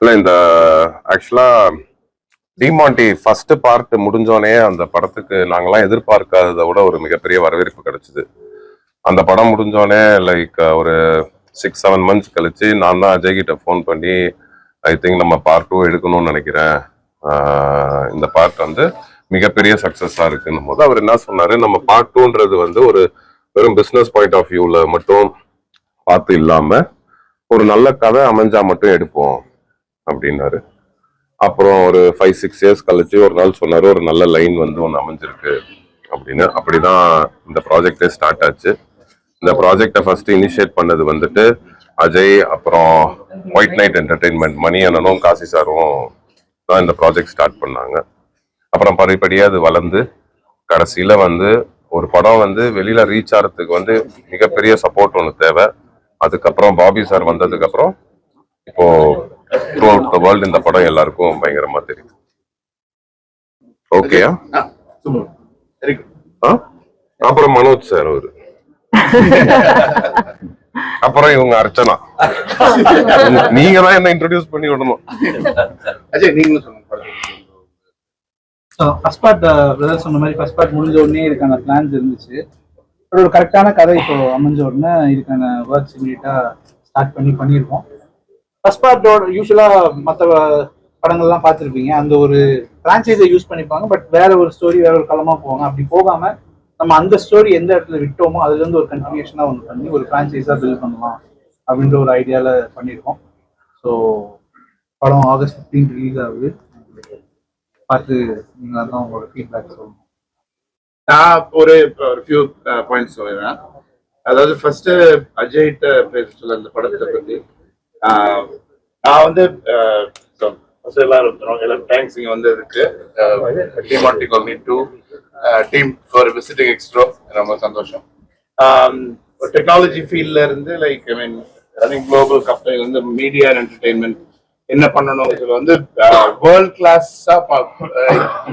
இல்லை இந்த ஆக்சுவலாக டிமாண்டி ஃபர்ஸ்ட் பார்ட் முடிஞ்சோனே அந்த படத்துக்கு நாங்களாம் எதிர்பார்க்காததை விட ஒரு மிகப்பெரிய வரவேற்பு கிடைச்சிது. அந்த படம் முடிஞ்சோனே லைக் ஒரு சிக்ஸ் செவன் மந்த்ஸ் கழிச்சு நான் தான் அஜய் கிட்ட ஃபோன் பண்ணி ஐ திங்க் நம்ம பார்ட் டூ எடுக்கணும்னு நினைக்கிறேன். இந்த பார்ட் வந்து மிகப்பெரிய சக்ஸஸாக இருக்குன்னும் போது அவர் என்ன சொன்னார் நம்ம பார்ட் டூன்றது வந்து ஒரு வெறும் பிஸ்னஸ் பாயிண்ட் ஆஃப் வியூவில் மட்டும் பார்த்து இல்லாமல் ஒரு நல்ல கதை அமைஞ்சா மட்டும் எடுப்போம். அப்படின்னாரு. அப்புறம் ஒரு ஃபைவ் சிக்ஸ் இயர்ஸ் கழிச்சு ஒரு நாள் சொன்னார் ஒரு நல்ல லைன் வந்து ஒன்று அமைஞ்சிருக்கு. அப்படின்னு. அப்படிதான் இந்த ப்ராஜெக்டே ஸ்டார்ட் ஆச்சு. இந்த ப்ராஜெக்டை ஃபர்ஸ்ட் இனிஷியேட் பண்ணது வந்துட்டு அஜய் அப்புறம் ஒயிட் நைட் என்டர்டெயின்மெண்ட் மணி அண்ணனும் காசி சாரும் தான் இந்த ப்ராஜெக்ட் ஸ்டார்ட் பண்ணாங்க. அப்புறம் படிப்படியாக அது வளர்ந்து கடைசியில் வந்து ஒரு படம் வந்து வெளியில் ரீச் ஆகிறதுக்கு வந்து மிகப்பெரிய சப்போர்ட் ஒன்று தேவை. அதுக்கப்புறம் பாபி சார் வந்ததுக்கப்புறம் இப்போது த்ரூ அவுட் த வேர்ல்டு இந்த படம் எல்லாருக்கும் பயங்கரமா தெரியுது ஓகேயா? அப்புறம் மனோஜ் சார் அவரு. அப்புறம் இவங்க அர்ச்சனா. நீங்க தான் என்ன இன்ட்ரோடியூஸ் பண்ணி விடணும். அஜய் நீங்களும் சொல்லுங்க ஃபர்ஸ்ட் பார்ட் பிரதர் சொன்ன மாதிரி ஃபர்ஸ்ட் பார்ட் முடிஞ்ச உடனே இதுக்கான பிளான்ஸ் இருந்துச்சு. ஒரு கரெக்டான கதை இப்போ அமைஞ்ச உடனே இதுக்கான ஒர்க்ஸ் இமீடியட்டாக ஸ்டார்ட் பண்ணி பண்ணியிருக்கோம் ஃபர்ஸ்ட் பார்ட்டோட யூஸ்வலாக மற்ற படங்கள்லாம் பார்த்துருப்பீங்க. அந்த ஒரு ஃப்ரான்ச்சைஸை யூஸ் பண்ணிப்பாங்க. பட் வேற ஒரு ஸ்டோரி வேற ஒரு களமாக போவாங்க. அப்படி போகாம நம்ம அந்த ஸ்டோரி எந்த இடத்துல விட்டோமோ அதுலேருந்து ஒரு கண்டினியூஷனாக ஒன்று பண்ணி ஒரு ஃப்ரான்ச்சைஸாக பில்ட் பண்ணலாம் அப்படின்ற ஒரு ஐடியாவில் பண்ணியிருக்கோம். ஸோ படம் ஆகஸ்ட் 15 ரிலீஸ் ஆகுது. பார்த்து நீங்கள் தான் உங்களோட ஃபீட்பேக் சொல்லணும் நான் ஒரு ஒரு ஃபியூ பாயிண்ட்ஸ் சொல்லிடுறேன். அதாவது ஃபர்ஸ்ட் அஜய்கிட்ட பேச சொல்ல அந்த படத்தை பற்றி நான் வந்து ஃபர்ஸ்ட் எல்லாரும் எல்லாரும் தேங்க்ஸ் இங்க வந்ததுக்கு. Demonte colony two team for visiting எக்ஸ்ட்ரோ ரொம்ப சந்தோஷம். டெக்னாலஜி ஃபீல்ட்ல இருந்து like I mean running global company வந்து மீடியா என்டர்டெயின்மெண்ட் என்ன பண்ணணும் இதில் வந்து வேர்ல்ட் கிளாஸாக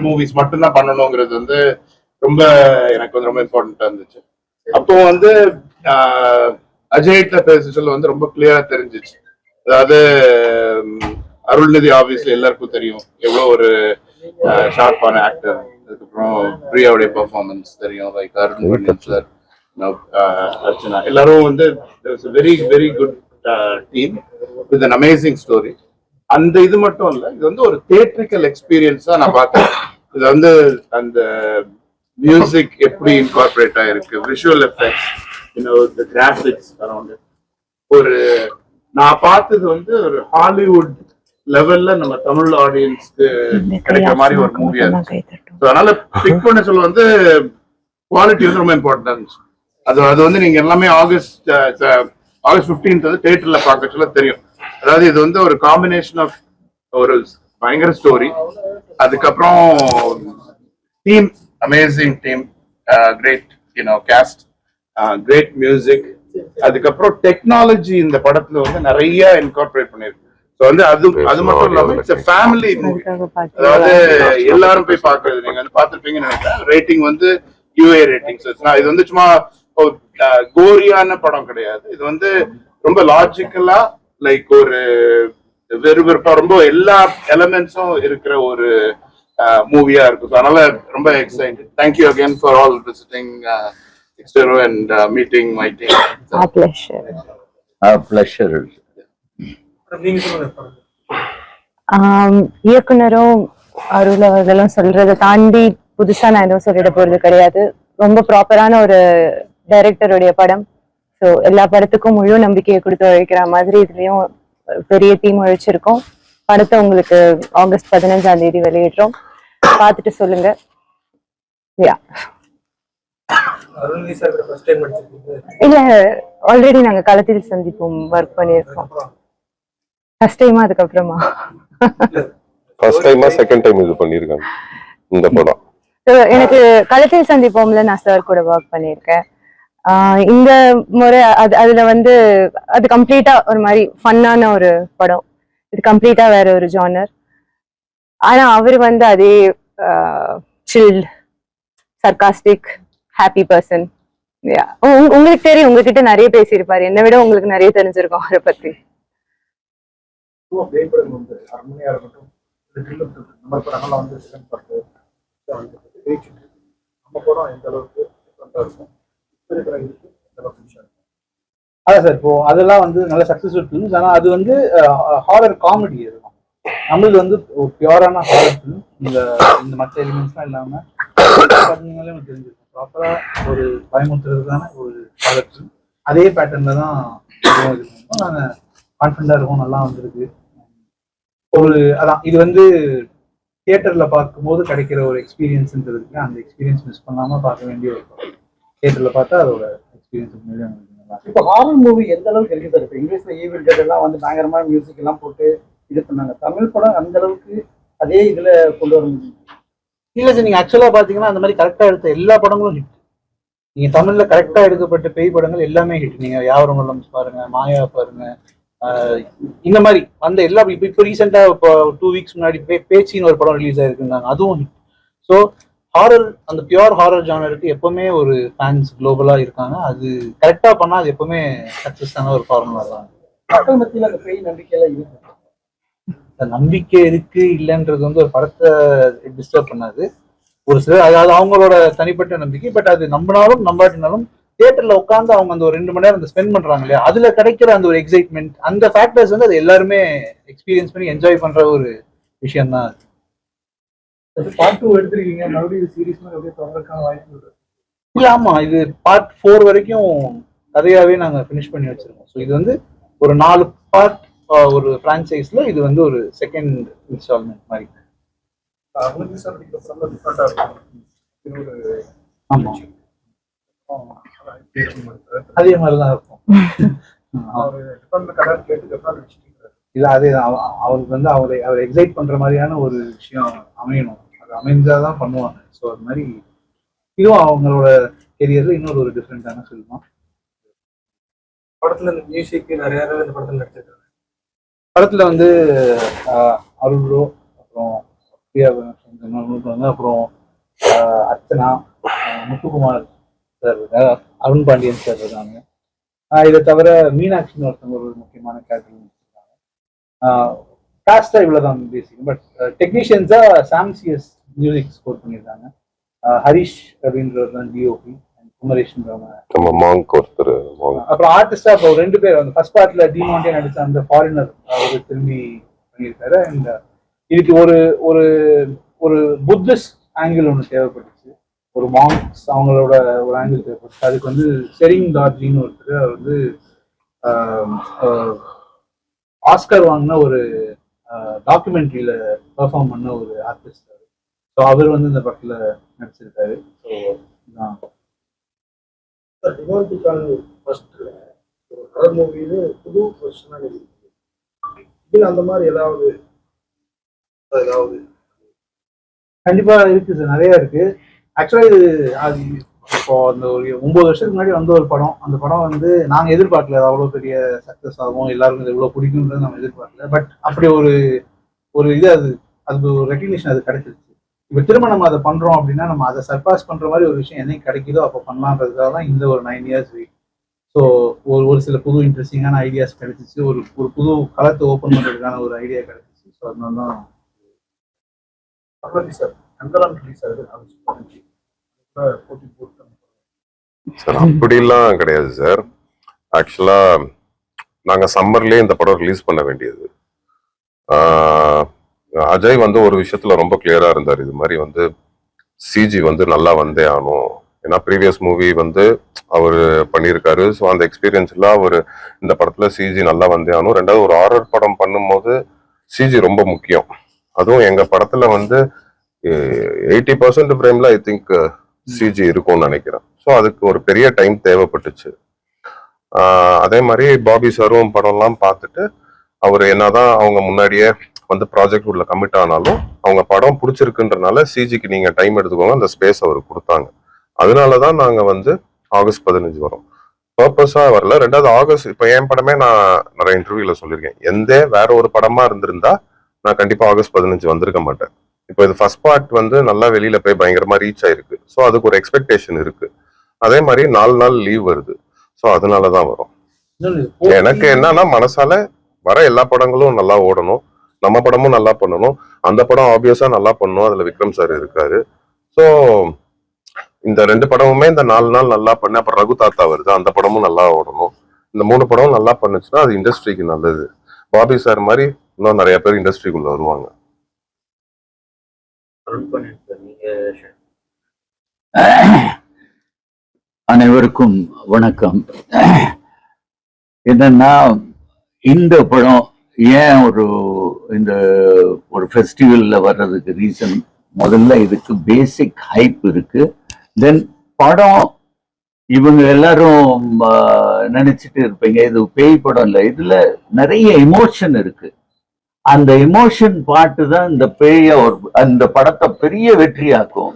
மூவிஸ் மட்டும்தான் பண்ணணுங்கிறது வந்து ரொம்ப எனக்கு வந்து ரொம்ப இம்பார்ட்டண்டா இருந்துச்சு. அப்போ வந்து ஆஹ், அஜய்கிட்ட பேச சொல்ல வந்து ரொம்ப கிளியரா தெரிஞ்சிச்சு. அதாவது அருள்நிதி ஆபீஸ்ல எல்லாருக்கும் தெரியும் எவ்வளவு ஒரு ஷார்ப்பான ஆக்டர் அதுக்கப்புறம் பிரியாவுடைய பெர்ஃபார்மன்ஸ் தெரியும். Like Arun Pandit sir Archana. எல்லாரும் வந்து very very good team with an amazing story அந்த இது மட்டும் இல்ல இது வந்து ஒரு தியேட்ரிக்கல் எக்ஸ்பீரியன்ஸா நான் பார்த்தேன். இது வந்து அந்த மியூசிக் எப்படி இன்கார்பரேட் ஆயிருக்கு விஷுவல் எஃபெக்ட்ஸ் கிராஃபிக்ஸ் அரௌண்ட் ஒரு நான் பார்த்தது வந்து ஒரு ஹாலிவுட் லெவல்ல நம்ம தமிழ் ஆடியன்ஸ்க்கு கிடைக்கிற மாதிரி ஒரு மூவியா இருந்துச்சு. அதனால பிக் பண்ண சொல்ல வந்து குவாலிட்டி வந்து ரொம்ப இம்பார்ட்டன்டா இருந்துச்சு. அது அது வந்து நீங்க எல்லாமே ஆகஸ்ட் ஆகஸ்ட் 15th வந்து தியேட்டர்ல பார்க்க சொல்ல தெரியும். அதாவது இது வந்து ஒரு காம்பினேஷன் ஆஃப் ஒரு பயங்கர ஸ்டோரி அதுக்கப்புறம் team amazing team great you know cast great music அதுக்கப்புறம் டெக்னாலஜி இந்த படத்துல வந்து நிறைய இன்கார்பரேட் பண்ணிருக்கு. ஸோ வந்து அது அது மட்டும் இல்லாம இட்ஸ் ஃபேமிலி மூவி அதாவது எல்லாரும் போய் பார்க்கறது. நீங்க வந்து பார்த்திருப்பீங்கன்னு நினைக்கிறேன். ரேட்டிங் வந்து யூஏ ரேட்டிங் இது வந்து சும்மா கோரியான படம் கிடையாது. இது வந்து ரொம்ப லாஜிக்கலா லைக் ஒரு வெறுவெறுப்பா ரொம்ப எல்லா எலமெண்ட்ஸும் இருக்கிற ஒரு மூவியா இருக்கும். அதனால ரொம்ப excited thank you again for all visiting எக்ஸ்டரோ and meeting my team Our pleasure. Our pleasure. ஆம், இயக்குனரும் அருள் அவர்களும் சொல்றதை தாண்டி புதுசா நான் எதுவும் சொல்லிட போறது கிடையாது. ரொம்ப ப்ராப்பரான ஒரு டைரக்டருடைய படம். ஸோ எல்லா படத்துக்கும் முழு நம்பிக்கையை கொடுத்து உழைக்கிற மாதிரி இதுலயும் பெரிய டீம் உழைச்சிருக்கோம். படத்தை உங்களுக்கு ஆகஸ்ட் பதினஞ்சாம் தேதி வெளியிடுறோம். பார்த்துட்டு சொல்லுங்க. யா இல்ல ஆல்ரெடி நாங்க களத்தில் சந்திப்போம் ஒர்க் பண்ணியிருக்கோம். ஃபர்ஸ்ட் டைமா அதுக்கப்புறமா? ஃபர்ஸ்ட் டைமா செகண்ட் டைம் இது பண்ணிருக்காங்க இந்த படம். எனக்கு களத்தில் சந்திப்போம்ல நான் சார் கூட ஒர்க் பண்ணியிருக்கேன். ஆஹ் இந்த முறை அது அதுல வந்து அது கம்ப்ளீட்டா ஒரு மாதிரி ஃபன்னான ஒரு படம். இது கம்ப்ளீட்டா வேற ஒரு ஜானர் ஆனா அவர் வந்து அதே சில்ட் சர்காஸ்டிக் ஹாப்பி பர்சன் உங்களுக்கு தெரியும் உங்ககிட்ட நிறைய பேசியிருப்பாரு. என்னை விட உங்களுக்கு நிறைய தெரிஞ்சிருக்கும் அவரை பத்தி. அதான் சார் இப்போ அதெல்லாம் வந்து நல்ல சக்ஸஸ்ஃபுல் ஃபிலிம்ஸ் ஆனால் அது வந்து ஹாரர் காமெடி இருக்கும். தமிழ் வந்து பியூரான ஹாரர் ஃபிலிம் இந்த இந்த மற்ற எலிமெண்ட்ஸ்லாம் இல்லாமல் பார்த்தீங்கனாலே ப்ராப்பரா ப்ராப்பராக ஒரு பயமுறுத்துறதுக்கான ஒரு ப்ராடக்ட் அதே பேட்டர்னில் தான் நாங்கள் கான்ஃபிடண்டாக இருக்கும் நல்லா வந்திருக்கு. ஒரு அதான் இது வந்து தியேட்டர்ல பார்க்கும்போது கிடைக்கிற ஒரு எக்ஸ்பீரியன்ஸ்ன்றதுக்கு அந்த எக்ஸ்பீரியன்ஸ் மிஸ் பண்ணாமல் பார்க்க வேண்டிய ஒரு தியேட்டர்ல பார்த்தா அதோட எக்ஸ்பீரியன்ஸ் உண்மையிலே இப்போ ஹாரர் மூவி எந்த அளவுக்கு இருக்கு சார் இப்போ இங்கிலீஷ்ல ஈவில் டெட் எல்லாம் வந்து பயங்கரமான மியூசிக் எல்லாம் போட்டு இது பண்ணாங்க. தமிழ் படம் அந்த அளவுக்கு அதே இதுல கொண்டு வர முடியும்? இல்ல சார் நீங்க ஆக்சுவலா பாத்தீங்கன்னா அந்த மாதிரி கரெக்டா எடுத்த எல்லா படங்களும் ஹிட் நீங்க தமிழ்ல கரெக்டா எடுக்கப்பட்ட பேய் படங்கள் எல்லாமே ஹிட் நீங்க யாவரும் உள்ளம் பாருங்க மாயா பாருங்க இந்த மாதிரி அந்த எல்லா இப்போ இப்போ ரீசெண்டாக இப்போ டூ வீக்ஸ் முன்னாடி பே பேச்சின்னு ஒரு படம் ரிலீஸ் ஆயிருக்குன்னாங்க அதுவும் ஹிட் ஸோ ஹாரர் அந்த பியூர் ஹாரர் ஜானருக்கு எப்பவுமே ஒரு ஃபேன்ஸ் குளோபலாக இருக்காங்க. அது கரெக்டாக பண்ணால் அது எப்பவுமே சக்சஸான ஒரு ஃபார்முலா தான். மக்கள் மத்தியில் அந்த பேய் நம்பிக்கையெல்லாம் இருக்கு. நம்பிக்கை இருக்கு இல்லைன்றது வந்து ஒரு படத்தை டிஸ்டர்ப் பண்ணாது. ஒரு சிலர் அதாவது அவங்களோட தனிப்பட்ட நம்பிக்கை பட் அது நம்பினாலும் நம்பாட்டினாலும் தியேட்டர்ல உட்காந்து அவங்க அந்த ஒரு ரெண்டு மணி நேரம் அந்த ஸ்பெண்ட் பண்றாங்க இல்லையா? அதுல கிடைக்கிற அந்த ஒரு எக்ஸைட்மெண்ட் அந்த ஃபேக்டர்ஸ் வந்து அது எல்லாருமே எக்ஸ்பீரியன்ஸ் பண்ணி என்ஜாய் பண்ற ஒரு விஷயம் தான் பார்ட் டூ எடுத்திருக்கீங்க மறுபடியும் சீரிஸ் மாதிரி அப்படியே தொடர்றதுக்கான வாய்ப்பு இருக்கு இல்ல ஆமா இது பார்ட் ஃபோர் வரைக்கும் கதையாவே நாங்க ஃபினிஷ் பண்ணி வச்சிருக்கோம். ஸோ இது வந்து ஒரு நாலு பார்ட் ஒரு ஃப்ரான்ச்சைஸ்ல இது வந்து ஒரு செகண்ட் இன்ஸ்டால்மெண்ட் மாதிரி. அவங்களுக்கு சார் நடிக்கிற படம் டிஃப்ரெண்டாக இருக்கும். இது ஒரு ஆமா. அப்புறம் பேச்சு மாதிரி. அதே மாதிரிதான் இருக்கும் இல்ல அதே தான். அவ- அவருக்கு வந்து அவரை அவரை எக்ஸைட் பண்ற மாதிரியான ஒரு விஷயம் அமையணும். அது அமைஞ்சாதான் பண்ணுவாங்க. ஸோ அது மாதிரி இதுவும் அவங்களோட கெரியர்ல இன்னொரு ஒரு டிஃப்ரெண்டான ஃபில்ம் படத்துல இந்த மியூசிக் நிறைய இந்த படத்துல நடிச்சிருக்காங்க. படத்துல வந்து ஆஹ், அருள் ப்ரோ அப்புறம் பிரியா வந்து அப்புறம் அர்ச்சனா முத்துக்குமார் சார் இருக்காங்க அருண் பாண்டியன் சார் இருக்காங்க. இதை தவிர மீனாட்சின்னு ஒருத்தவங்க ஒரு முக்கியமான கேரக்டர் நடிச்சிருக்காங்க காஸ்டா இவ்வளவுதான் பேசிக் பட் டெக்னீஷியன்ஸா சாம்சியஸ் மியூசிக் ஸ்கோர் பண்ணியிருக்காங்க. ஹரிஷ் அப்படின்றவர் தான் டிஓபி நம்ம மாங்க் ஒருத்தர் அப்புறம் ஆர்டிஸ்டா இப்போ ரெண்டு பேர் அந்த ஃபர்ஸ்ட் பார்ட்ல டிமாண்டே நடிச்ச அந்த ஃபாரினர் அவர் திரும்பி பண்ணியிருக்காரு. அண்ட் இதுக்கு ஒரு ஒரு ஒரு புத்திஸ்ட் ஆங்கிள் ஒன்று தேவைப்பட்டுச்சு. ஒரு மாங்க்ஸ் அவங்களோட ஒரு ஆங்கிள் தேவைப்பட்டுச்சு. அதுக்கு வந்து செரிங் டார்ஜின்னு ஒருத்தர் அவர் வந்து ஆஹ், ஆஹ், ஆஸ்கர் வாங்கின ஒரு டாக்குமெண்ட்ரியில பெர்ஃபார்ம் பண்ண ஒரு ஆர்டிஸ்ட் ஸோ அவர் வந்து இந்த படத்துல நடிச்சிருக்காரு. ஸோ டிமாண்டி காலனி ஃபர்ஸ்ட்ல ஒரு ஹரர் மூவியில புது பொசிஷனாக இது அந்த மாதிரி ஏதாவது ஏதாவது? கண்டிப்பா இருக்கு சார் நிறைய இருக்கு. ஆக்சுவலா இது அது இப்போ அந்த ஒரு ஒன்பது வருஷத்துக்கு முன்னாடி வந்த ஒரு படம். அந்த படம் வந்து நாங்கள் எதிர்பார்க்கல அது அவ்வளவு பெரிய சக்சஸ் ஆகும் எல்லாருக்கும் இது எவ்வளவு பிடிக்கும்ன்றது நம்ம எதிர்பார்க்கல. பட் அப்படி ஒரு ஒரு இது அது அது ஒரு ரெக்கக்னிஷன் அது கிடைச்சிருச்சு. இப்போ திரும்ப நம்ம அதை பண்றோம் அப்படின்னா நம்ம அதை சர்பாஸ் பண்ற மாதிரி ஒரு விஷயம் என்னைக்கு கிடைக்குதோ அப்போ பண்ணலான்றதுக்காக தான் இந்த ஒரு நைன் இயர்ஸ் வெயிட் ஸோ ஒரு ஒரு சில புது இன்ட்ரெஸ்டிங்கான ஐடியாஸ் கிடைச்சிச்சு. ஒரு ஒரு புது களத்தை ஓப்பன் பண்றதுக்கான ஒரு ஐடியா கிடைச்சிச்சு. ஸோ அதனால தான் பகவதி சார். ரிலீஸ் ஆகுது அதுக்குள்ள போட்டி போட்டு சார் அப்படிலாம் கிடையாது சார். ஆக்சுவலா நாங்க சம்மர்லயே இந்த படம் ரிலீஸ் பண்ண வேண்டியது. அஜய் வந்து ஒரு விஷயத்துல ரொம்ப கிளியரா இருந்தார். இது மாதிரி வந்து சிஜி வந்து நல்லா வந்தே ஆனும் ஏன்னா ப்ரீவியஸ் மூவி வந்து அவர் பண்ணியிருக்காரு. ஸோ அந்த எக்ஸ்பீரியன்ஸ்ல அவர் இந்த படத்துல சிஜி நல்லா வந்தே ஆனும் ரெண்டாவது ஒரு ஆரர் படம் பண்ணும்போது சிஜி ரொம்ப முக்கியம். அதுவும் எங்க படத்துல வந்து எயிட்டி பர்சன்ட் ஃப்ரேம்ல ஐ திங்க் சிஜி இருக்கும்னு நினைக்கிறேன். ஸோ அதுக்கு ஒரு பெரிய டைம் தேவைப்பட்டுச்சு. அதே மாதிரி பாபி சாரும் படம்லாம் பார்த்துட்டு அவர் என்னதான் அவங்க முன்னாடியே வந்து ப்ராஜெக்ட் உள்ள கமிட் ஆனாலும் அவங்க படம் பிடிச்சிருக்குன்றனால சிஜிக்கு நீங்க டைம் எடுத்துக்கோங்க. அந்த ஸ்பேஸ் அவருக்கு கொடுத்தாங்க. அதனால தான் நாங்க வந்து ஆகஸ்ட் பதினஞ்சு வரோம். பர்பஸா வரல. ரெண்டாவது ஆகஸ்ட் இப்போ என் படமே நான் நிறைய இன்டர்வியூல சொல்லியிருக்கேன். எந்த வேற ஒரு படமா இருந்திருந்தா நான் கண்டிப்பா ஆகஸ்ட் பதினஞ்சு வந்திருக்க மாட்டேன். இப்போ இது ஃபர்ஸ்ட் பார்ட் வந்து நல்லா வெளியில போய் பயங்கரமா ரீச் ஆயிருக்கு. ஸோ அதுக்கு ஒரு எக்ஸ்பெக்டேஷன் இருக்கு. அதே மாதிரி நாலு நாள் லீவ் வருது. ஸோ அதனால தான் வரும் எனக்கு என்னன்னா மனசால வர எல்லா படங்களும் நல்லா ஓடணும். நம்ம படமும் நல்லா பண்ணணும். அந்த படம் ஆப்வியஸா நல்லா பண்ணணும். அதுல விக்ரம் சார் இருக்காரு. ஸோ இந்த ரெண்டு படமுமே இந்த நாலு நாள் நல்லா பண்ண அப்புறம் ரகு தாத்தா வருது. அந்த படமும் நல்லா ஓடணும். இந்த மூணு படமும் நல்லா பண்ணுச்சுன்னா அது இண்டஸ்ட்ரிக்கு நல்லது. பாபி சார் மாதிரி இன்னும் நிறைய பேர் இண்டஸ்ட்ரிக்குள்ள வருவாங்க. அனைவருக்கும் வணக்கம். என்னன்னா இந்த படம் ஏன் ஒரு இந்த ஒரு ஃபெஸ்டிவலில் வர்றதுக்கு ரீசன் முதல்ல இதுக்கு பேசிக் ஹைப் இருக்கு. தென் படம் இவங்க எல்லாரும் நினைச்சிட்டு இருப்பீங்க. இது பேய் படம் இல்லை. இதுல நிறைய எமோஷன் இருக்கு. அந்த எமோஷன் பாட்டு தான் இந்த பேய ஒரு அந்த படத்தை பெரிய வெற்றியாக்கும்.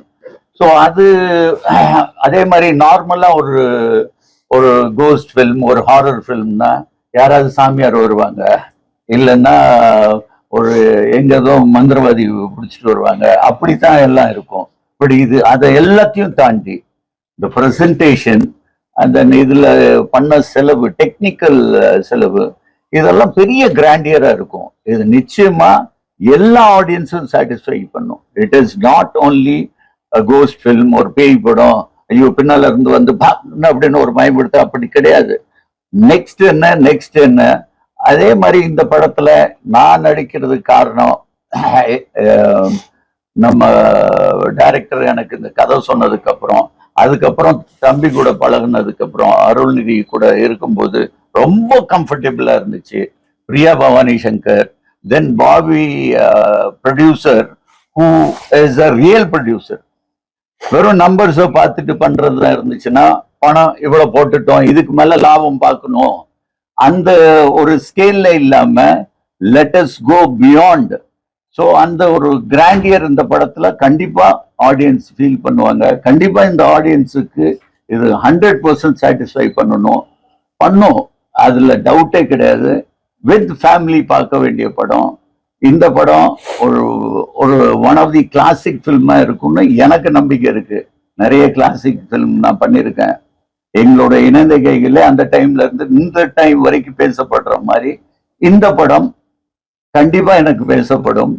ஸோ அது அதே மாதிரி நார்மலா ஒரு ஒரு கோஸ்ட் ஃபில்ம் ஒரு ஹாரர் ஃபில்ம்னா யாராவது சாமியார் வருவாங்க. இல்லைன்னா ஒரு எங்கேதோ மந்திரவாதி பிடிச்சிட்டு வருவாங்க. அப்படித்தான் எல்லாம் இருக்கும். பட் இது அதை எல்லாத்தையும் தாண்டி இந்த ப்ரெசன்டேஷன் அந்த இதில் பண்ண செலவு டெக்னிக்கல் செலவு இதெல்லாம் பெரிய கிராண்டியராக இருக்கும். இது நிச்சயமாக எல்லா ஆடியன்ஸும் சாட்டிஸ்ஃபை பண்ணும். It is not only ghost film ஒரு பேய் படம் ஐயோ பின்னால இருந்து வந்து பாக்கணும் அப்படின்னு ஒரு பயப்படுத்த அப்படி கிடையாது. நெக்ஸ்ட் என்ன நெக்ஸ்ட் என்ன அதே மாதிரி இந்த படத்துல நான் நடிக்கிறதுக்கு காரணம் நம்ம டைரக்டர் எனக்கு இந்த கதை சொன்னதுக்கு அப்புறம் அதுக்கப்புறம் தம்பி கூட பழகுனதுக்கு அப்புறம் அருள்நிதி கூட இருக்கும்போது ரொம்ப கம்ஃபர்டபுளா இருந்துச்சு. Priya Bhavani Shankar then Bobby producer who is a real producer வெறும் நம்பர்ஸை பார்த்துட்டு பண்றதா இருந்துச்சுன்னா பணம் இவ்வளவு போட்டுட்டோம் இதுக்கு மேல லாபம் பார்க்கணும். அந்த ஒரு ஸ்கேல்ல இல்லாம லெட்டஸ் கோ பியாண்ட் ஸோ அந்த ஒரு கிராண்டியர் இந்த படத்துல கண்டிப்பா ஆடியன்ஸ் ஃபீல் பண்ணுவாங்க. கண்டிப்பா இந்த ஆடியன்ஸுக்கு இது ஹண்ட்ரட் பர்சன்ட் சாட்டிஸ்ஃபை பண்ணணும். பண்ணும். அதுல டவுட்டே கிடையாது. வித் ஃபேமிலி பார்க்க வேண்டிய படம். இந்த படம் ஒரு ஒரு ஒன் ஆஃப் தி கிளாசிக் ஃபில்மா இருக்கும்னு எனக்கு நம்பிக்கை இருக்கு. நிறைய கிளாசிக் ஃபில்ம் நான் பண்ணியிருக்கேன். எங்களோட இணைந்த கைகளே அந்த டைம்ல இருந்து இந்த டைம் வரைக்கும் பேசப்படுற மாதிரி இந்த படம் கண்டிப்பா எனக்கு பேசப்படும்.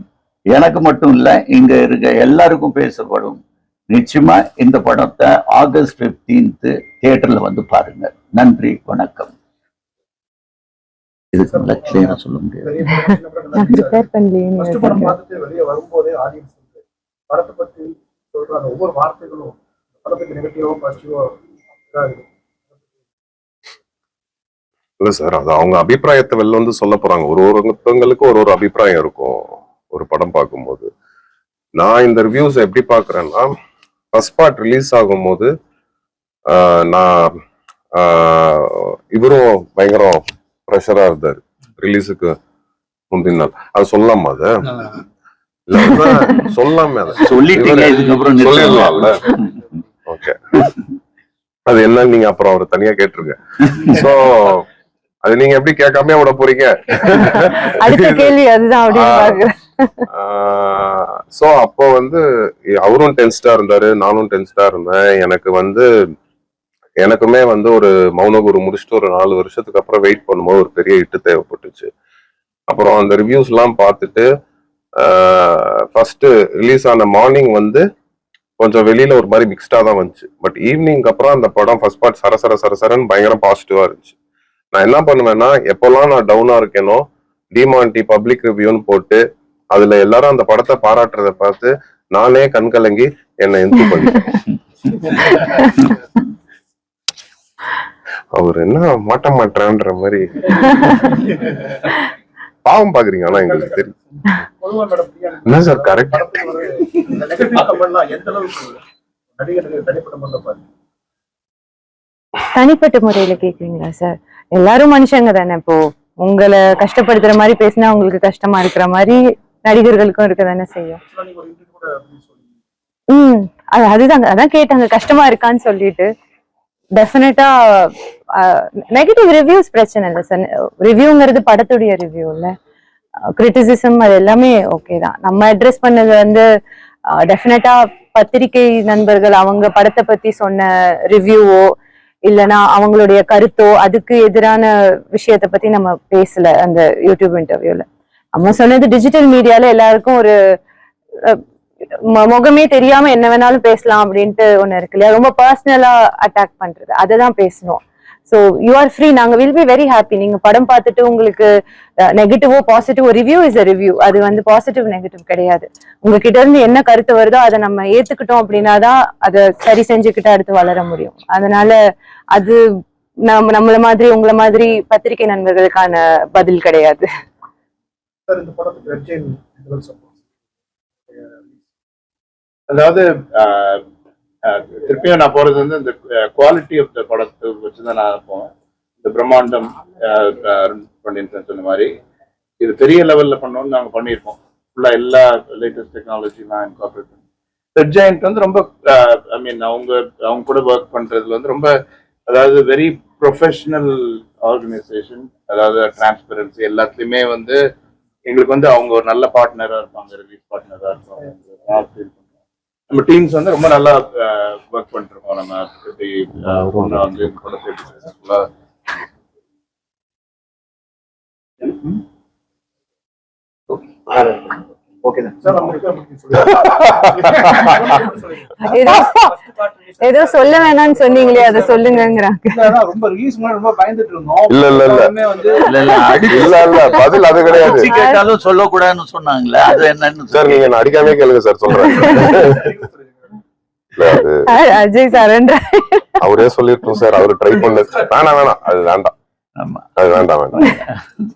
எனக்கு மட்டும் இல்ல இங்க இருக்க எல்லாருக்கும் பேசப்படும். நிச்சயமா இந்த படத்தை ஆகஸ்ட் 15th தியேட்டர்ல வந்து பாருங்க. நன்றி வணக்கம். இதுக்கு சொல்ல முடியாது. படத்தை பத்தி சொல்ற ஒவ்வொரு வார்த்தைகளும் படத்துக்கு நெகட்டிவோ பாசிட்டிவோ இல்ல சார் அது அவங்க அபிப்பிராயத்தை வெளில வந்து சொல்ல போறாங்க. ஒரு ஒருத்தவங்களுக்கு ஒரு ஒரு அபிப்பிராயம் இருக்கும் ஒரு படம் பார்க்கும்போது. நான் இந்த ரிவ்யூஸ் எப்படி பாக்குறேன்னா ஃபர்ஸ்ட் பார்ட் ரிலீஸ் ஆகும்போது நான் இவரும் பயங்கரம் ப்ரெஷரா இருந்தாரு ரிலீஸுக்கு முந்தின நாள். அது சொல்லலாமா அது? சொல்லாம அதை. சொல்லிட்டீங்க இதுக்கப்புறம் சொல்லிடலாம்ல. ஓகே. அது என்னன்னு நீங்க அப்புறம் அவர் தனியா கேட்டுருங்க. சோ அது நீங்க எப்படி கேட்காம விட போறீங்க? அடுத்த கேள்வி அதுதான் சோ அப்போ வந்து அவரும் டென்ஸ்டா இருந்தாரு நானும் டென்ஸ்டா இருந்தேன். எனக்கு வந்து எனக்குமே வந்து ஒரு மௌனகுரு முடிச்சுட்டு ஒரு நாலு வருஷத்துக்கு அப்புறம் வெயிட் பண்ணும்போது ஒரு பெரிய இட்டு தேவைப்பட்டுச்சு. அப்புறம் அந்த ரிவ்யூஸ் எல்லாம் பார்த்துட்டு ஃபர்ஸ்ட் ரிலீஸ் ஆன மார்னிங் வந்து கொஞ்சம் வெளியில ஒரு மாதிரி மிக்ஸ்டா தான் வந்துச்சு. பட் ஈவினிங் அப்புறம் அந்த படம் ஃபர்ஸ்ட் பார்ட் சரசர சரசரன்னு பயங்கர பாசிட்டிவா இருந்துச்சு. நான் என்ன பண்ணுவேன்னா எப்போல்லாம் நான் டவுனா இருக்கேனோ டிமான்டி பப்ளிக் ரிவ்யூன்னு போட்டு அதுல எல்லாரும் அந்த படத்தை பாராட்டுறத பார்த்து நானே கண் கலங்கி என்னை எந்து பண்ணி அவர் என்ன மாட்ட மாட்டான்ற மாதிரி. பாவம் பாக்குறீங்க ஆனா எங்களுக்கு தெரியும். என்ன சார் கரெக்ட் தனிப்பட்ட முறையில் கேக்குறீங்களா சார்? எல்லாரும் மனுஷங்க தானே இப்போ. உங்களை கஷ்டப்படுத்துற மாதிரி பேசினா உங்களுக்கு கஷ்டமா இருக்கிற மாதிரி நடிகர்களுக்கும் இருக்க தானே செய்யும். ஆக்சுவலா நீங்க ஒரு இன்டர்வியூ கூட அப்படின்னு சொல்லி. ம் அது அதுதாங்க அதான் கேட்டாங்க. கஷ்டமா இருக்கான்னு சொல்லிட்டு. டெஃபினட்டா நெகட்டிவ் ரிவ்யூஸ் பிரச்சனை இல்லை சார் ரிவ்யூங்கிறது படத்துடைய ரிவ்யூ இல்லை. கிரிட்டிசிசம் அது எல்லாமே ஓகே தான். நம்ம அட்ரஸ் பண்ணது வந்து டெஃபினட்டா பத்திரிகை நண்பர்கள் அவங்க படத்தை பத்தி சொன்ன ரிவ்யூவோ இல்லைன்னா அவங்களுடைய கருத்தோ அதுக்கு எதிரான விஷயத்தை பத்தி நம்ம பேசல அந்த யூடியூப் இன்டர்வியூல நம்ம சொன்னது டிஜிட்டல் மீடியால எல்லாருக்கும் ஒரு முகமே தெரியாம என்ன வேணாலும் பேசலாம் அப்படின்ட்டு ஒண்ணு இருக்கு இல்லையா? ரொம்ப பர்சனலா அட்டாக் பண்றது. அதை தான் பேசணும். ஸோ யூ ஆர் ஃப்ரீ நாங்க வில் பி வெரி ஹாப்பி நீங்க படம் பார்த்துட்டு உங்களுக்கு நெகட்டிவோ பாசிட்டிவோ ரிவ்யூ இஸ் அ ரிவ்யூ அது வந்து பாசிட்டிவ் நெகட்டிவ் கிடையாது. உங்ககிட்ட இருந்து என்ன கருத்து வருதோ அதை நம்ம ஏத்துக்கிட்டோம் அப்படின்னா தான் அதை சரி செஞ்சுக்கிட்டு அடுத்து வளர முடியும். அதனால அது நம்ம நம்மள மாதிரி உங்களை மாதிரி பத்திரிகை நண்பர்களுக்கான பதில் கிடையாது சார் இந்த படத்துக்கு ரெட் ஜெயின் சப்போர்ட் அதாவது திருப்பியும் நான் போறது வந்து இந்த குவாலிட்டி ஆஃப் த படத்தை வச்சுதான் நான் போவேன். இந்த பிரம்மாண்டம் பண்ணியிருக்கேன் சொன்ன மாதிரி. இது பெரிய லெவல்ல பண்ணோம்னு நாங்கள் பண்ணியிருக்கோம். ஃபுல்லா எல்லா லேட்டஸ்ட் டெக்னாலஜிலாம் இன்கார்பரேட் பண்ணி. ரெட் ஜெயண்ட் வந்து ரொம்ப ஐ மீன் அவங்க அவங்க கூட ஒர்க் பண்றதுல வந்து ரொம்ப அதாவது வெரி ப்ரொஃபஷனல் ஆர்கனைசேஷன் அதாவது டிரான்ஸ்பரன்சி எல்லாத்துலயுமே வந்து எங்களுக்கு வந்து அவங்க ஒரு நல்ல பார்ட்னரா இருப்பாங்க ரிலீஸ் பார்ட்னரா இருப்பாங்க. நம்ம டீம்ஸ் வந்து ரொம்ப நல்லா ஒர்க் பண்ணிட்டு இருக்கோம் நம்ம வந்து ஓகே சார் ஏதோ சொல்ல வேணாம்னு சொன்னீங்களே அதை சொல்லுங்கங்கிறாங்க. இல்ல, ரொம்ப ரிலீஸ் முன்னாடி ரொம்ப பயந்துட்டு இருந்தோம். இல்ல, இல்ல, இல்ல. இல்ல இல்ல இல்ல இல்ல. பதில் அது கிடையாது. கேட்டாலும் சொல்லக்கூடாதுன்னு சொன்னாங்களே அது என்னன்னு சார் நீங்க அடிக்காமே கேளுங்க சார் சொல்றேன். இல்ல அது அ- அஜய் சரண்டா அவரே சொல்லிருக்கோம் சார் அவரு ட்ரை பண்ணு. வேணாம் வேணாம். அது வேண்டாம். ஆமா. அது வேண்டாம் வேண்டாம்.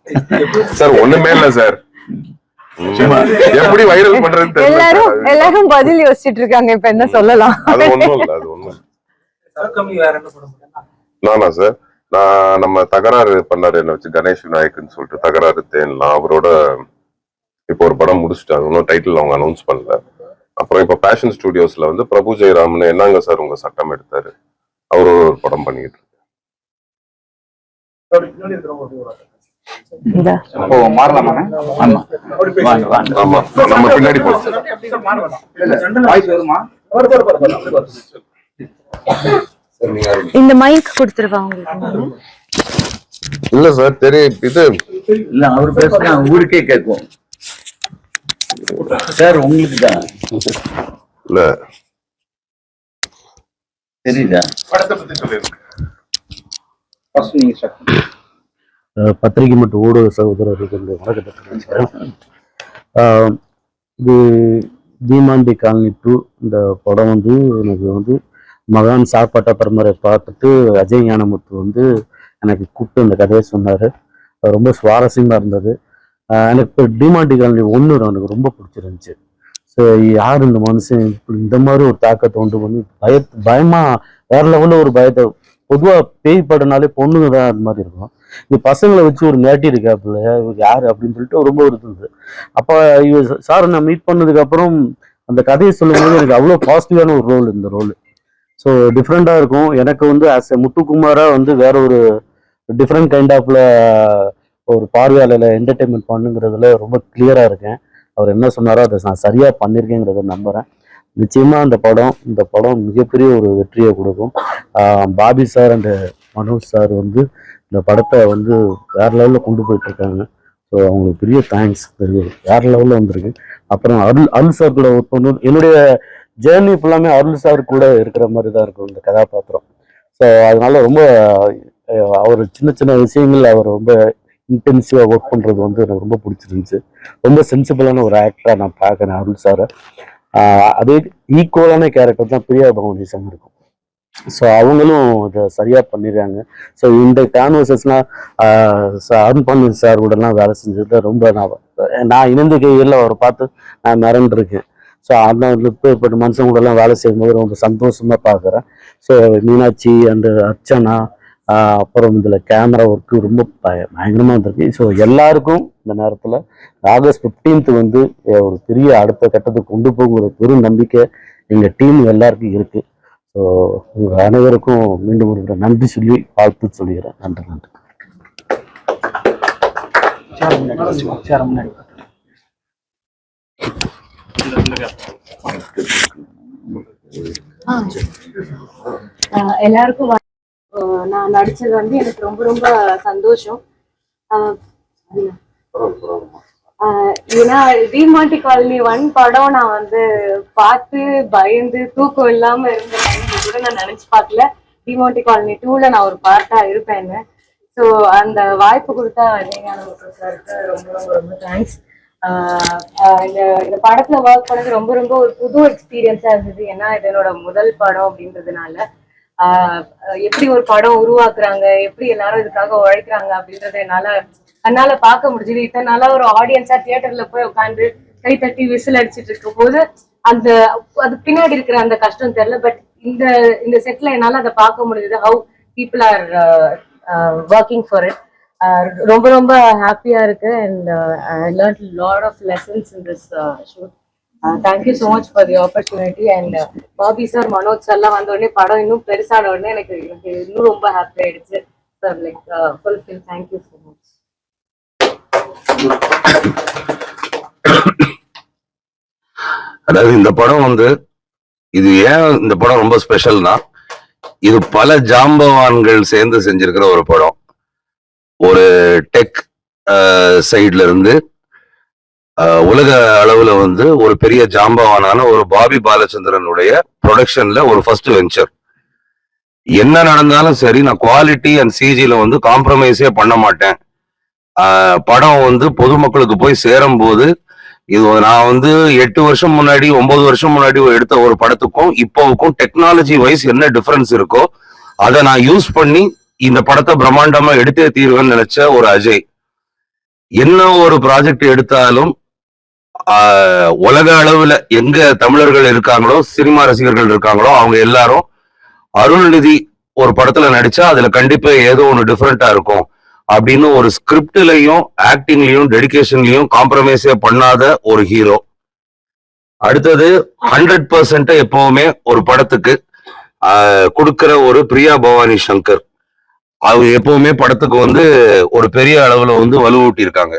சார் ஒண்ணுமே இல்ல சார். எப்படி வைரல் பண்றதுன்னு தெரியல. எல்லாரும். எல்லாரும் பதில் யோசிச்சுட்டு இருக்காங்க இப்ப என்ன சொல்லலாம்? அது ஒண்ணும் இல்ல அது ஒண்ணும் நானா சார் நான் நம்ம தகராறு பண்ணாரு என்ன வச்சு கணேஷ் விநாயக்னு சொல்லிட்டு தகராறு தேன்லாம். அவரோட இப்போ ஒரு படம் முடிச்சிட்டாங்க இன்னும் டைட்டில் அவங்க அனௌன்ஸ் பண்ணல. அப்புறம் இப்போ பேஷன் ஸ்டுடியோஸ்ல வந்து பிரபு ஜெயராமன் என்னங்க சார் உங்க சட்டம் எடுத்தாரு? அவரோட ஒரு படம் பண்ணிட்டு இருக்காரு. நம்ம பின்னாடி இந்த மைக் கொடுத்துருவா உங்களுக்கு. இல்ல சார் தெரியும் இது இல்ல அவர் பேசுனா ஊருக்கே கேட்கும். சார் உங்களுக்கு தான்? இல்ல. தெரியுதா? படத்தை பத்தி சொல்லிருக்கேன் ஃபர்ஸ்ட் நீங்க ஸ்டார்ட் பண்ணுங்க அஹ் பத்திரிகை மற்றும் ஊடக சகோதரர்களுக்கு இந்த வணக்கத்தை தெரிவிச்சுக்கிறேன். இது தீமாண்டி காலனி டூ இந்த படம் வந்து எனக்கு வந்து மகான் சாப்பாட்ட பரம்பரை பார்த்துட்டு அஜய் ஞானமுத்து வந்து எனக்கு கூப்பிட்டு இந்த கதையை சொன்னார். ரொம்ப சுவாரஸ்யமாக இருந்தது. எனக்கு இப்போ டிமாண்டி காலனி ஒன்று எனக்கு ரொம்ப பிடிச்சிருந்துச்சு. ஸோ யார் இந்த மனுஷன்? இப்படி இந்த மாதிரி ஒரு தாக்கத்தை உண்டு பண்ணி பய பயமாக வேற லெவலில் ஒரு பயத்தை பொதுவாக பேய் படம்னாலே பொண்ணுங்க தான் அது மாதிரி இருக்கும். இந்த பசங்களை வச்சு ஒரு மிரட்டி இருக்காப்புல இவர் யார் அப்படின்னு சொல்லிட்டு ரொம்ப ஒரு இது இருந்தது அப்போ இவர் சார் நான் மீட் பண்ணதுக்கப்புறம் அந்த கதையை சொல்லும்போது எனக்கு அவ்வளோ பாசிட்டிவான ஒரு ரோல் இந்த ரோல் ஸோ டிஃப்ரெண்ட்டாக இருக்கும். எனக்கு வந்து ஆஸ் எ முத்துக்குமாராக வந்து வேற ஒரு டிஃப்ரெண்ட் கைண்ட் ஆஃப்ல ஒரு பார்வையாளர்ல என்டர்டெயின்மெண்ட் பண்ணுங்கிறதுல ரொம்ப கிளியராக இருக்கேன். அவர் என்ன சொன்னாரோ அதை நான் சரியாக பண்ணியிருக்கேங்கிறத நம்புகிறேன் நிச்சயமாக அந்த படம் இந்த படம் மிகப்பெரிய ஒரு வெற்றியை கொடுக்கும். Bobby sir and Manoj sir வந்து இந்த படத்தை வந்து வேற லெவலில் கொண்டு போயிட்டு இருக்காங்க ஸோ அவங்களுக்கு பெரிய தேங்க்ஸ் வேற லெவலில் வந்திருக்கு. அப்புறம் அருள் அருள் சார் கூட ஒர்க் பண்ணணும். என்னுடைய ஜேர்னி ஃபுல்லாமே அருள் சார் கூட இருக்கிற மாதிரி தான் இருக்கும் இந்த கதாபாத்திரம். ஸோ அதனால ரொம்ப அவர் சின்ன சின்ன விஷயங்கள் அவர் ரொம்ப இன்டென்சிவாக ஒர்க் பண்ணுறது வந்து எனக்கு ரொம்ப பிடிச்சிருந்துச்சு. ரொம்ப சென்சிபிளான ஒரு ஆக்டராக நான் பார்க்குறேன் அருள் சாரை. அதே ஈக்குவலான கேரக்டர் தான் பிரியா பவனி சார் இருக்கும். ஸோ அவங்களும் இதை சரியாக பண்ணிடுறாங்க ஸோ இந்த கான்வர்சஸ்லாம் அருண் பாண்டியன் சார் கூடலாம் வேலை செஞ்சதுல ரொம்ப நான் நான் இணைந்த கையில் அவரை பார்த்து நான் மிரண்டிருக்கேன். ஸோ அந்த இப்பேற்பட்ட மனுஷன் கூடலாம் வேலை செய்யும்போது ரொம்ப சந்தோஷமாக பார்க்குறேன். ஸோ மீனாட்சி அண்டு அர்ச்சனா அப்புறம் இதில் கேமரா ஒர்க்கு ரொம்ப பய- பயங்கரமா இருந்திருக்கு. ஸோ எல்லாருக்கும் இந்த நேரத்தில் ஆகஸ்ட் 15th வந்து ஒரு பெரிய அடுத்த கட்டத்துக்கு கொண்டு போகிற பெரும் நம்பிக்கை எங்கள் டீம் எல்லாருக்கும் இருக்குது ஸோ உங்கள் அனைவருக்கும் மீண்டும் ஒரு நன்றி சொல்லி வாழ்த்து சொல்லிடுறேன். நன்றி நன்றி. எல்லாருக்கும் நடிச்சது வந்து எனக்கு ரொம்ப ரொம்ப சந்தோஷம். ஏன்னா டிமாண்டி காலனி ஒன் படம் நான் வந்து பார்த்து பயந்து தூக்கம் இல்லாம இருந்த கூட நான் நினைச்சு பார்க்கல. டிமாண்டி காலனி டூல நான் ஒரு பார்ட்டா இருப்பேன்னு. ஸோ அந்த வாய்ப்பு கொடுத்தா விஜயகாந்த் சாருக்கு ரொம்ப ரொம்ப ரொம்ப தேங்க்ஸ் இந்த இந்த படத்துல ஒர்க் பண்ணது ரொம்ப ரொம்ப ஒரு புது எக்ஸ்பீரியன்ஸா இருந்தது. ஏன்னா இது என்னோட முதல் படம் அப்படின்றதுனால. எப்படி ஒரு படம் உருவாக்குறாங்க எப்படி எல்லாரும் இதுக்காக உழைக்கிறாங்க அப்படின்றத என்னால என்னால பார்க்க முடிஞ்சது. இத்தனை நாளா ஒரு ஆடியன்ஸா தியேட்டர்ல போய் உட்காந்து கை தட்டி விசில் அடிச்சிட்டு இருக்கும் போது அந்த அது பின்னாடி இருக்கிற அந்த கஷ்டம் தெரியல. பட் இந்த இந்த செட்ல என்னால அதை பார்க்க முடிஞ்சது. How people are working for it ரொம்ப ரொம்ப ஹாப்பியா இருக்கு. And I learn lot of lessons in this shoot thank you so much for the opportunity and Bobby sir Manoj சார்லாம் வந்த உடனே படம் இன்னும் பெருசான உடனே எனக்கு எனக்கு இன்னும் ரொம்ப ஹாப்பி ஆயிடுச்சு. Sir like fulfil thank you so much அதாவது இந்த படம் வந்து இது ஏன் இந்த படம் ரொம்ப ஸ்பெஷல்னா இது பல ஜாம்பவான்கள் சேர்ந்து செஞ்சிருக்கிற ஒரு படம். ஒரு டெக் சைட்ல uh, இருந்து உலக அளவுல வந்து ஒரு பெரிய ஜாம்பவானான ஒரு பாபி பாலச்சந்திரனுடைய ப்ரொடக்ஷன்ல ஒரு ஃபர்ஸ்ட் வெஞ்சர் என்ன நடந்தாலும் சரி நான் குவாலிட்டி அண்ட் சிஜியில வந்து காம்ப்ரமைஸே பண்ண மாட்டேன். படம் வந்து பொதுமக்களுக்கு போய் சேரும் போது இது நான் வந்து எட்டு வருஷம் முன்னாடி ஒன்பது வருஷம் முன்னாடி எடுத்த ஒரு படத்துக்கும் இப்போவுக்கும் டெக்னாலஜி வைஸ் என்ன டிஃபரன்ஸ் இருக்கோ அதை நான் யூஸ் பண்ணி இந்த படத்தை பிரம்மாண்டமா எடுத்தே தீர்வேன்னு நினைச்ச ஒரு அஜய். என்ன ஒரு ப்ராஜெக்ட் எடுத்தாலும் உலக அளவுல எங்க தமிழர்கள் இருக்காங்களோ சினிமா ரசிகர்கள் இருக்காங்களோ அவங்க எல்லாரும் அருள்நிதி ஒரு படத்துல நடிச்சா அதுல கண்டிப்பா ஏதோ ஒன்று டிஃப்ரெண்டா இருக்கும் அப்படின்னு ஒரு ஸ்கிரிப்ட்லயும் ஆக்டிங்லயும் டெடிக்கேஷன்லயும் காம்ப்ரமைஸே பண்ணாத ஒரு ஹீரோ அடுத்தது ஹண்ட்ரட் பர்சன்ட் எப்பவுமே ஒரு படத்துக்கு கொடுக்கிற ஒரு பிரியா பவானி சங்கர். அவங்க எப்பவுமே படத்துக்கு வந்து ஒரு பெரிய அளவுல வந்து வலுவூட்டி இருக்காங்க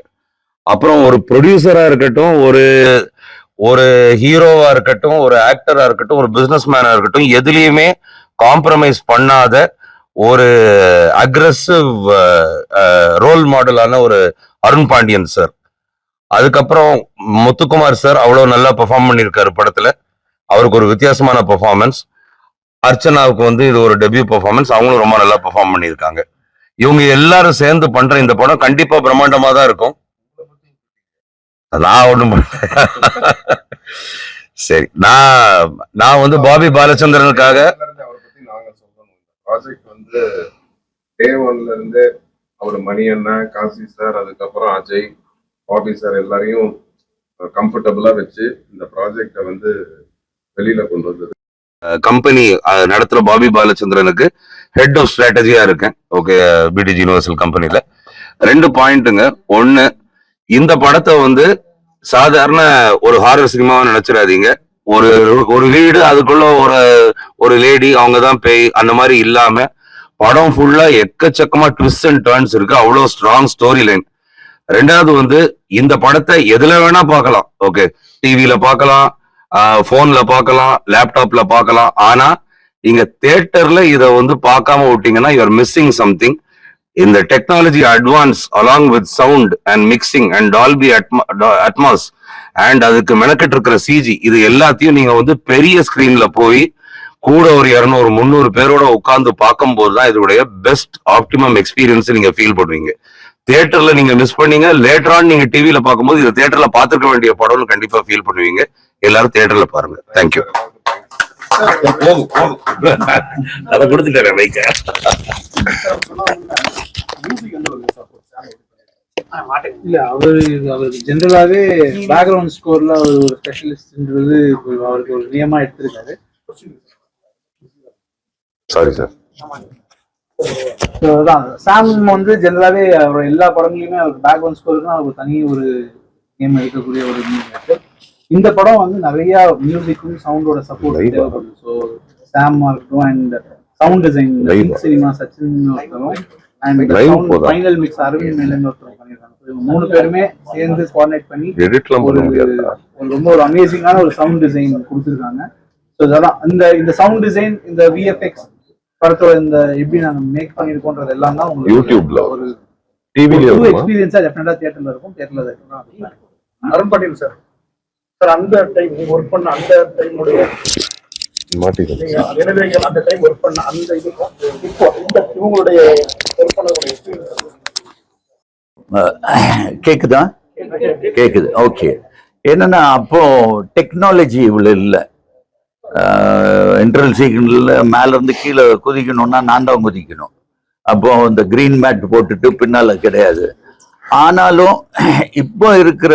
அப்புறம் ஒரு ப்ரொடியூசரா இருக்கட்டும் ஒரு ஒரு ஹீரோவா இருக்கட்டும் ஒரு ஆக்டரா இருக்கட்டும் ஒரு பிசினஸ் மேனா இருக்கட்டும் எதுலேயுமே காம்ப்ரமைஸ் பண்ணாத ஒரு அக்ரஸிவ் ரோல் மாடலான ஒரு அருண் பாண்டியன் சார் அதுக்கப்புறம் முத்துக்குமார் சார் அவ்வளோ நல்லா பெர்ஃபார்ம் பண்ணியிருக்காரு படத்தில். அவருக்கு ஒரு வித்தியாசமான பெர்ஃபார்மன்ஸ் அர்ச்சனாவுக்கு வந்து இது ஒரு டெபியூ பெர்ஃபார்மன்ஸ் அவங்களும் ரொம்ப நல்லா பெர்ஃபார்ம் பண்ணியிருக்காங்க. இவங்க எல்லாரும் சேர்ந்து பண்ணுற இந்த படம் கண்டிப்பாக பிரம்மாண்டமாக தான் இருக்கும். நான் பண்ணல. சரி நான் நான் வந்து பாபி பாலச்சந்திரனுக்காக ப்ராஜெக்ட் வந்து டே ஒன்ல இருந்து அவர் மணி அண்ணன் காசி சார் அதுக்கப்புறம் அஜய் பாபி சார் எல்லாரையும் கம்ஃபர்டபுளா வச்சு இந்த ப்ராஜெக்டை வந்து வெளியில கொண்டு வந்தது. கம்பெனி நடத்துற பாபி பாலச்சந்திரனுக்கு ஹெட் ஆஃப் ஸ்ட்ராட்டஜியா இருக்கேன். ஓகே பிடிஜி யூனிவர்சல் கம்பெனில ரெண்டு பாயிண்ட்டுங்க ஒன்னு இந்த படத்தை வந்து சாதாரண ஒரு ஹாரர் சினிமாவை நினைச்சிடாதீங்க. ஒரு ஒரு வீடு அதுக்குள்ள ஒரு ஒரு லேடி அவங்க தான் பேய் அந்த மாதிரி இல்லாம படம் ஃபுல்லா எக்கச்சக்கமா ட்விஸ்ட் அண்ட் டர்ன்ஸ் இருக்கு. அவ்வளோ ஸ்ட்ராங் ஸ்டோரி லைன் ரெண்டாவது வந்து இந்த படத்தை எதுல வேணா பார்க்கலாம். ஓகே டிவியில பார்க்கலாம் போன்ல பார்க்கலாம் லேப்டாப்ல பார்க்கலாம். ஆனா நீங்க தேட்டர்ல இதை வந்து பார்க்காம விட்டீங்கன்னா யூஆர் மிஸ்ஸிங் சம்திங் இந்த technology advance along with sound and mixing and Dolby Atmos and அதுக்கு மெனக்கெட்டு இருக்கிற சிஜி இது எல்லாத்தையும் நீங்க வந்து பெரிய ஸ்கிரீன்ல போய் கூட ஒரு இரநூறு முந்நூறு பேரோட உட்கார்ந்து பார்க்கும்போது தான் இதோடைய பெஸ்ட் ஆப்டிமம் எக்ஸ்பீரியன்ஸ் நீங்க ஃபீல் பண்ணுவீங்க. தேட்டர்ல நீங்க மிஸ் பண்ணீங்க லேட்டர் நீங்க டிவியில பார்க்கும்போது இது தேட்டர்ல பார்த்துக்க வேண்டிய படம்னு கண்டிப்பா ஃபீல் பண்ணுவீங்க. எல்லாரும் தேட்டர்ல பாருங்க. தேங்க்யூ அதை கொடுத்துட்டேன் வைக்க இல்ல அவரு அவருக்கு ஜென்ரலாவே பேக்ரவுண்ட் ஸ்கோர்ல அவர் ஒரு ஸ்பெஷலிஸ்ட்ன்றது அவருக்கு ஒரு நியமா எடுத்திருக்காரு. சாரி சார் சாம் வந்து ஜென்ரலாவே அவர் எல்லா படங்களையுமே அவர் பேக்ரவுண்ட் ஸ்கோருக்கு அவருக்கு தனி ஒரு நேம் எடுக்கக்கூடிய ஒரு மியூசிக் இந்த படம் வந்து நிறைய மியூசிக்கும் சவுண்டோட சப்போர்ட்? தேவைப்படுது. ஸோ சாமா இருக்கட்டும் and sound design? Cinema Sachin final mix Aravind melon ஒருத்தர் இவங்க மூணு பேருமே சேர்ந்து கோஆர்டினேட் பண்ணி எடிட்லாம் ஒரு பண்ண முடியாதா? ஒரு ரொம்ப ஒரு அமேசிங்கான ஒரு சவுண்ட் டிசைன் கொடுத்துருக்காங்க. ஸோ இதெல்லாம் இந்த இந்த சவுண்ட் டிசைன் இந்த விஎஃப்எக்ஸ் படத்தோட இந்த எப்படி நாங்க மேக் பண்ணிருக்கோன்றது எல்லாம் தான் உங்களுக்கு யூடியூப்ல ஒரு எக்ஸ்பீரியன்ஸா டெஃபினட்டா தியேட்டர்ல இருக்கும். தியேட்டர்ல இருக்கும் அருண் பாட்டீல் சார். சார் அந்த டைம் நீங்க ஒர்க் பண்ண அந்த டைமுடைய கேக்குதா? கேக்குது ஓகே என்னன்னா அப்போ டெக்னாலஜி இவ்வளவு இல்லை. இன்டர்வல் சீக்கிரம்ல மேல இருந்து கீழே குதிக்கணும்னா நான் தான் குதிக்கணும். அப்போ இந்த கிரீன் மேட் போட்டுட்டு பின்னால கிடையாது. ஆனாலும் இப்போ இருக்கிற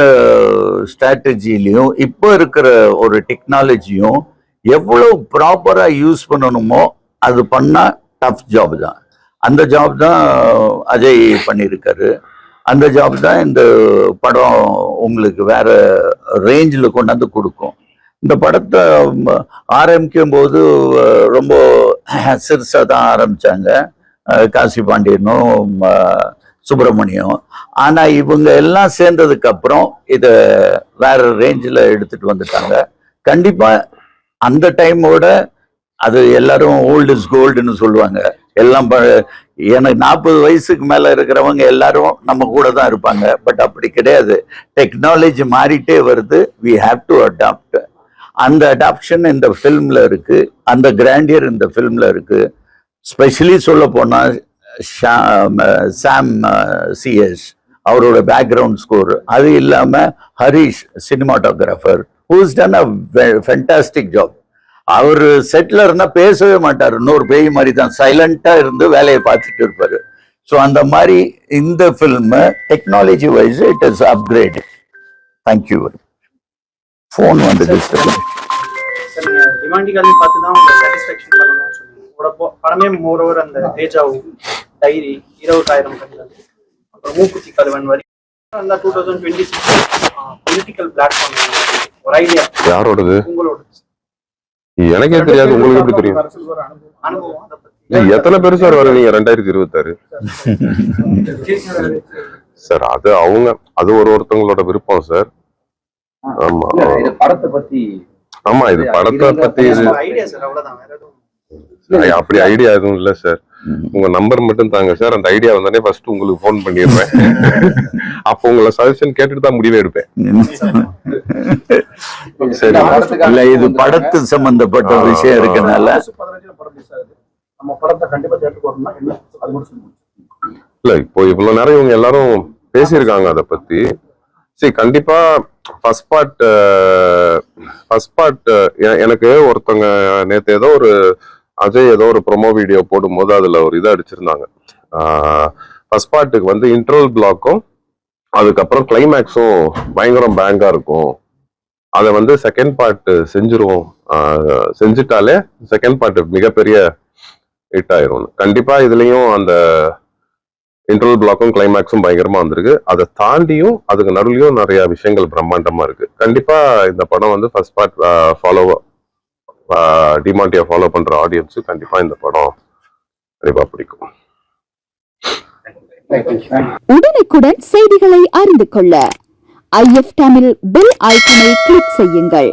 ஸ்ட்ராட்டஜிலையும் இப்போ இருக்கிற ஒரு டெக்னாலஜியும் எவ்வளவு ப்ராப்பரா யூஸ் பண்ணணுமோ அது பண்ணா டஃப் ஜாப் தான். அந்த ஜாப் தான் அஜய் பண்ணியிருக்காரு அந்த ஜாப் தான் இந்த படம் உங்களுக்கு வேற ரேஞ்சில் கொண்டாந்து கொடுக்கும். இந்த படத்தை ஆரம்பிக்கும் போது ரொம்ப சிறுசாக தான் ஆரம்பிச்சாங்க. காசி பாண்டியனும் சுப்பிரமணியம். ஆனால் இவங்க எல்லாம் சேர்ந்ததுக்கு அப்புறம் இத வேற ரேஞ்சில் எடுத்துட்டு வந்துட்டாங்க. கண்டிப்பாக அந்த டைமோட அது எல்லாரும் ஓல்டு இஸ் கோல்டுன்னு சொல்லுவாங்க. எல்லாம் ப- எனக்கு நாற்பது வயசுக்கு மேலே இருக்கிறவங்க எல்லாரும் நம்ம கூட தான் இருப்பாங்க. பட் அப்படி கிடையாது. டெக்னாலஜி மாறிட்டே வருது. வி ஹாவ் டு அடாப்ட் அந்த அடாப்ஷன் இந்த ஃபிலிமில் இருக்குது அந்த கிராண்டியர் இந்த ஃபிலிமில் இருக்குது ஸ்பெஷலி சொல்ல போனால் சாம் சிஎஸ் அவரோட பேக்ரவுண்ட் ஸ்கோர் அது இல்லாமல் Harish cinematographer who's done a fantastic job அவர் செட்டில் பேசவே மாட்டார். இன்னொரு பேய் மாதிரி தான் சைலண்டாக இருந்து வேலையை பார்த்துட்டு இருப்பார். ஸோ அந்த மாதிரி இந்த film technology wise it is upgrade thank you phone வந்து டிஸ்டர்ப் பார்த்து தான் படமே மோர் அந்த தேஜாவு டைரி இருபதாயிரம் கண்கள் அப்புறம் மூக்குத்தி கருவன் வரி. Two thousand twenty six political platform யாரோடது? எனக்கே தெரியாது உங்களுக்கு எப்படி தெரியும்? எத்தனை பேர் சார் வருவீங்க ரெண்டாயிரத்தி இருபத்தாறு? சார் அது அவங்க அது ஒரு ஒருத்தவங்களோட விருப்பம் சார். ஆமா. ஆமா இது படத்தை பத்தி இது அப்படி ஐடியா எதுவும் இல்ல சார். உங்க நம்பர் மட்டும் தாங்க சார். அந்த ஐடியா வந்தானே ஃபர்ஸ்ட் உங்களுக்கு ஃபோன் பண்ணிடுவேன் அப்போ உங்களை சஜஷன் கேட்டுட்டு தான் முடிவே எடுப்பேன். சரி. இல்ல இது படத்து சம்பந்தப்பட்ட விஷயம் இருக்கனால. இல்ல இப்போ இவ்வளவு நேரம் இவங்க எல்லாரும் பேசியிருக்காங்க அதை பத்தி. சரி கண்டிப்பா ஃபர்ஸ்ட் பார்ட் ஃபர்ஸ்ட் பார்ட் எனக்கு ஒருத்தவங்க நேத்து ஏதோ ஒரு அஜய் ஏதோ ஒரு ப்ரொமோ வீடியோ போடும்போது அதில் ஒரு இதை அடிச்சிருந்தாங்க. ஃபர்ஸ்ட் பார்ட்டுக்கு வந்து இன்ட்ரல் பிளாக்கும் அதுக்கப்புறம் கிளைமேக்ஸும் பயங்கரம் பேங்காக இருக்கும். அதை வந்து செகண்ட் பார்ட்டு செஞ்சிருவோம். செஞ்சிட்டாலே செஞ்சுட்டாலே செகண்ட் பார்ட்டு மிகப்பெரிய ஹிட் ஆயிரும். கண்டிப்பாக இதுலேயும் அந்த இன்டர்வல் பிளாக்கும் கிளைமேக்ஸும் பயங்கரமா வந்திருக்கு. அதை தாண்டியும் அதுக்கு நடுவுலயும் நிறைய விஷயங்கள் பிரம்மாண்டமா இருக்கு. கண்டிப்பா இந்த படம் வந்து ஃபர்ஸ்ட் பார்ட் ஃபாலோவாக டிமாண்டியா ஃபாலோ பண்ற ஆடியன்ஸு கண்டிப்பா இந்த படம் கண்டிப்பா பிடிக்கும். உடனுக்குடன் செய்திகளை அறிந்து கொள்ள ஐஎஃப் தமிழ் பெல் ஐக்கனை கிளிக் செய்யுங்கள்.